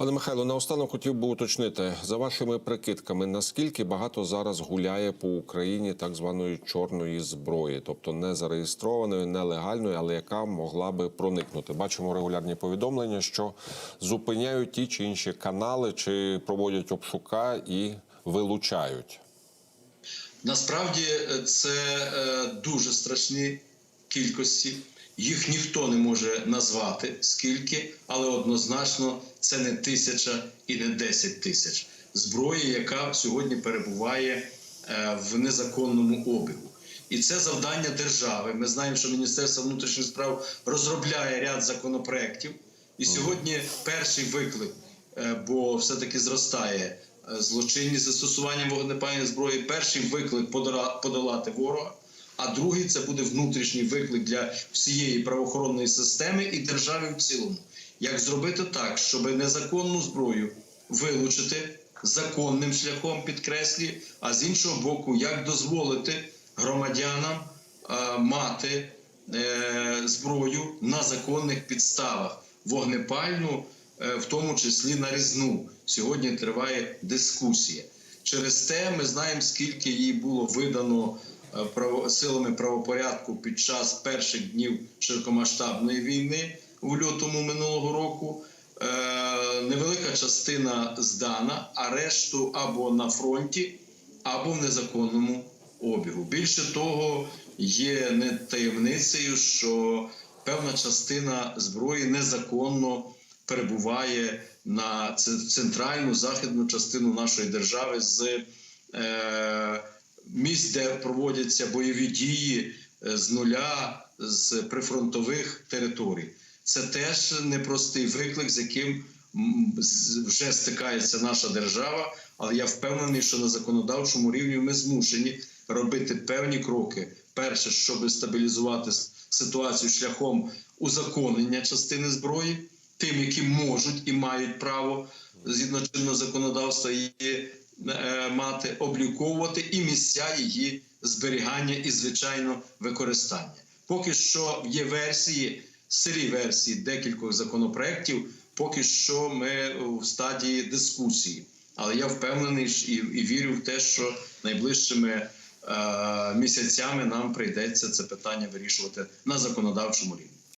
Пане Михайло, наостанок хотів би уточнити за вашими прикидками, наскільки багато зараз гуляє по Україні так званої чорної зброї, тобто не зареєстрованої, нелегальної, але яка могла би проникнути. Бачимо регулярні повідомлення, що зупиняють ті чи інші канали, чи проводять обшука і вилучають. Насправді е, це е, дуже страшні кількості. Їх ніхто не може назвати скільки, але однозначно це не тисяча і не десять тисяч зброї, яка сьогодні перебуває е, в незаконному обігу. І це завдання держави. Ми знаємо, що Міністерство внутрішніх справ розробляє ряд законопроєктів. І сьогодні перший виклик, е, бо все-таки зростає е, злочинність застосуванням вогнепальної зброї. Перший виклик подолати ворога. А другий це буде внутрішній виклик для всієї правоохоронної системи і держави в цілому. Як зробити так, щоб незаконну зброю вилучити законним шляхом підкреслі, а з іншого боку, як дозволити громадянам е, мати е, зброю на законних підставах, вогнепальну, е, в тому числі нарізну. Сьогодні триває дискусія. Через те ми знаємо, скільки їй було видано силами правопорядку під час перших днів широкомасштабної війни у лютому минулого року. Е, Невелика частина здана, а решту або на фронті, або в незаконному обігу. Більше того, є не таємницею, що певна частина зброї незаконно перебуває на центральну західну частину нашої держави з е, місць, де проводяться бойові дії е, з нуля з прифронтових територій. Це теж непростий виклик, з яким вже стикається наша держава. Але я впевнений, що на законодавчому рівні ми змушені робити певні кроки. Перше, щоб стабілізувати ситуацію шляхом узаконення частини зброї, тим, які можуть і мають право згідно чинного законодавства е, мати, обліковувати і місця її зберігання і звичайно використання. Поки що є версії, сирі версії декількох законопроєктів. Поки що ми в стадії дискусії. Але я впевнений і, і вірю в те, що найближчими е, місяцями нам прийдеться це питання вирішувати на законодавчому рівні.